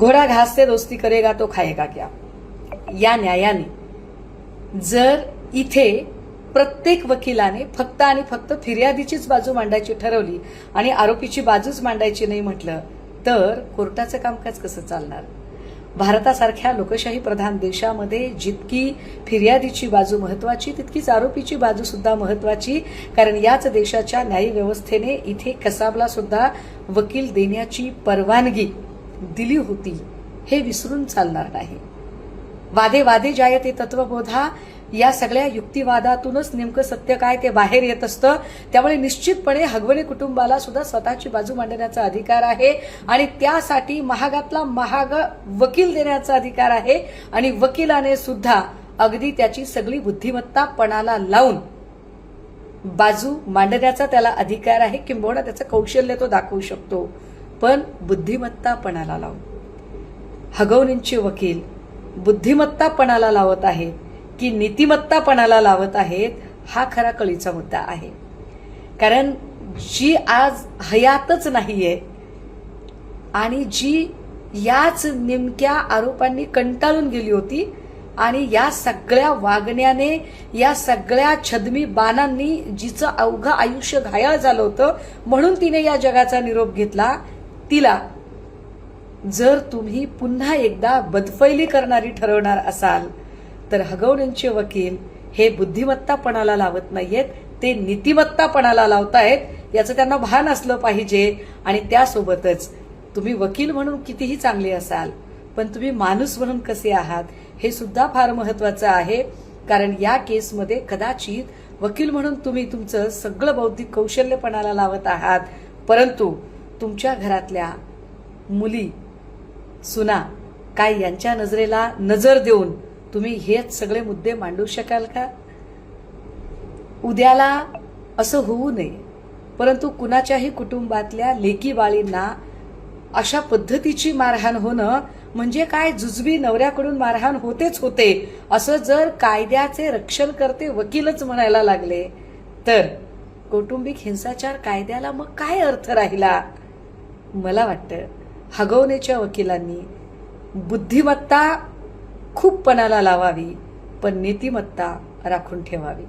घोडा घास से दोस्ती करेगा तो खाएगा क्या? या न्यायाने जर इथे प्रत्येक वकिलाने फक्त आणि फक्त फिर्यादीचीच बाजू मांडायची ठरवली आणि आरोपीची बाजूच मांडायची नाही म्हटलं तर कोर्टाचं कामकाज कसं चालणार? भारतासारख्या लोकशाही प्रधान देशामध्ये जितकी फिर्यादीची बाजू महत्वाची तितकीच आरोपीची बाजू सुद्धा महत्वाची कारण याच देशाच्या न्यायव्यवस्थेने इथे कसाबला सुद्धा वकील देण्याची परवानगी दिली होती हे विसरून चालणार नाही. वादे वादे जायते तत्वबोधा या सगळ्या युक्तिवादातूनच नेमकं सत्य काय ते बाहेर येत असतं. त्यामुळे निश्चितपणे हगवणे कुटुंबाला सुद्धा स्वतःची बाजू मांडण्याचा अधिकार आहे आणि त्यासाठी महागातला महाग वकील देण्याचा अधिकार आहे आणि वकिलाने सुद्धा अगदी त्याची सगळी बुद्धिमत्ता पणाला लावून बाजू मांडण्याचा त्याला अधिकार आहे किंबहुना त्याचं कौशल्य तो दाखवू शकतो. पण बुद्धिमत्तापणाला लावून. हगवणींचे वकील बुद्धिमत्तापणाला लावत आहेत की नीतिमत्तापणाला लावत आहेत हा खरा कळीचा मुद्दा आहे. कारण जी आज हयातच नाहीये आणि जी याच नेमक्या आरोपांनी कंटाळून गेली होती आणि या सगळ्या वागण्याने या सगळ्या छदमी बाणांनी जिचं अवघं आयुष्य घायाळ झालं होतं म्हणून तिने या जगाचा निरोप घेतला तिला जर तुम्ही पुन्हा एकदा बदफैली करणारी ठरवणार असाल तर हगवण्यांचे वकील हे बुद्धिमत्तापणाला लावत नाहीयेत ते नीतिमत्तापणाला लावतायत याचं त्यांना भान असलं पाहिजे. आणि त्यासोबतच तुम्ही वकील म्हणून कितीही चांगले असाल पण तुम्ही माणूस म्हणून कसे आहात हे सुद्धा फार महत्वाचं आहे. कारण या केसमध्ये कदाचित वकील म्हणून तुम्ही तुमचं सगळं बौद्धिक कौशल्यपणाला लावत आहात परंतु तुमच्या घरातल्या मुली सुना काय यांच्या नजरेला नजर देऊन तुम्ही हेच सगळे मुद्दे मांडू शकाल का? उद्याला असं होऊ नये परंतु कुणाच्याही कुटुंबातल्या लेकी बाळींना अशा पद्धतीची मारहाण होणं म्हणजे काय? जुजबी नवऱ्याकडून मारहाण होतेच होते असं जर कायद्याचे रक्षण करते वकीलच म्हणायला लागले तर कौटुंबिक हिंसाचार कायद्याला मग काय अर्थ राहिला? मला वाटतं हगवण्याच्या वकिलांनी बुद्धिमत्ता खूप पणाला लावावी पण नीतिमत्ता राखून ठेवावी.